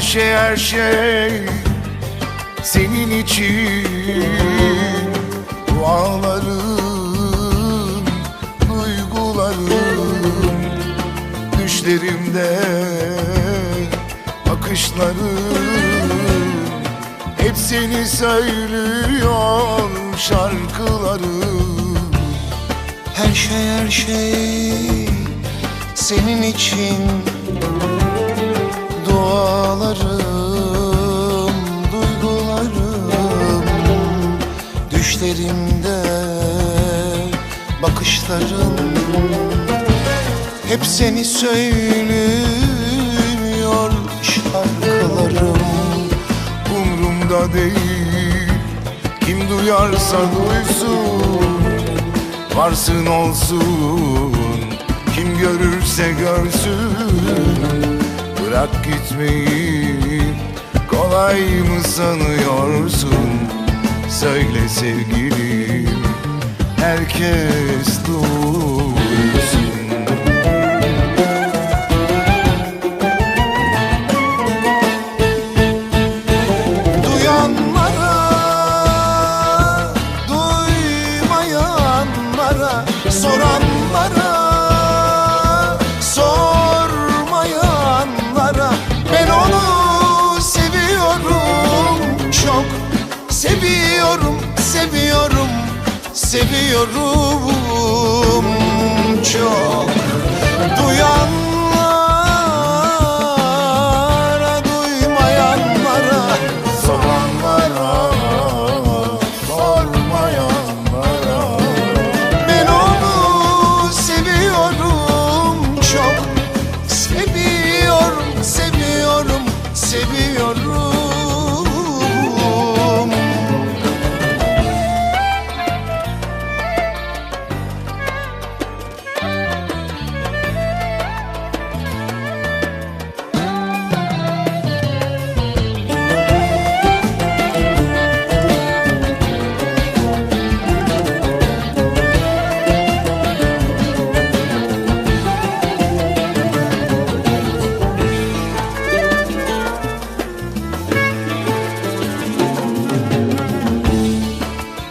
şey her şey senin için. Dualarım, duygularım Düşlerimde bakışlarım. Hep seni söylüyor şarkılarım. Her şey her şey senin için Dualarım, duygularım Düşlerimde bakışlarım. Hep seni söylüyor şarkılarım Umrumda değil. Kim duyarsa duysun Varsın olsun. Kim görürse görsün Bırak gitmeyi. Kolay mı sanıyorsun? Söyle sevgilim Herkes duysun. Duyanlara, duymayanlara, soranlara, seviyorum, seviyorum, çok. Duyanlara,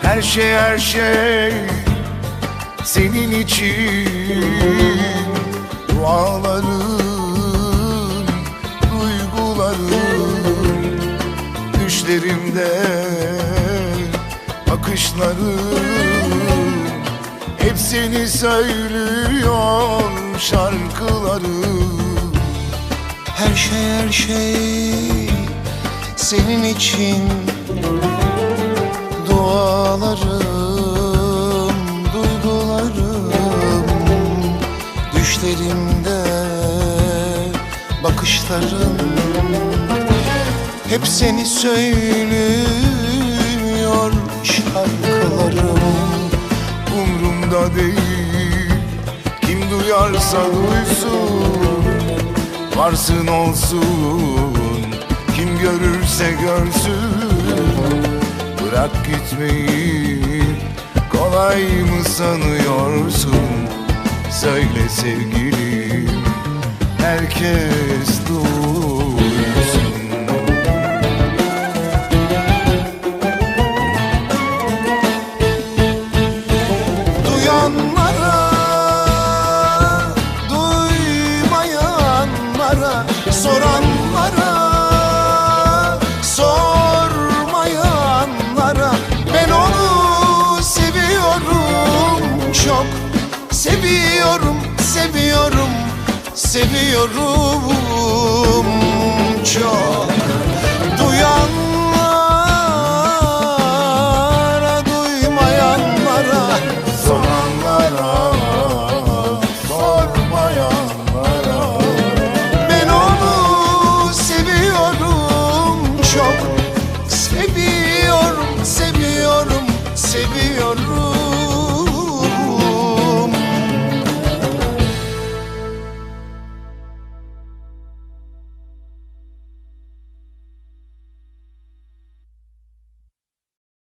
Her şey her şey senin için. Dualarım, duygularım Düşlerimde bakışlarım. Hep seni söylüyor şarkılarım. Her şey her şey senin için Dualarım, duygularım Düşlerimde bakışlarım. Hep seni söylüyor şarkılarım. Umrumda değil. Kim duyarsa duysun Varsın olsun. Kim görürse görsün Bırak gitmeyi. Kolay mı sanıyorsun? Söyle sevgilim Herkes duysun. Duyanlara, duymayanlara, soranlara, seviyorum, seviyorum, seviyorum çok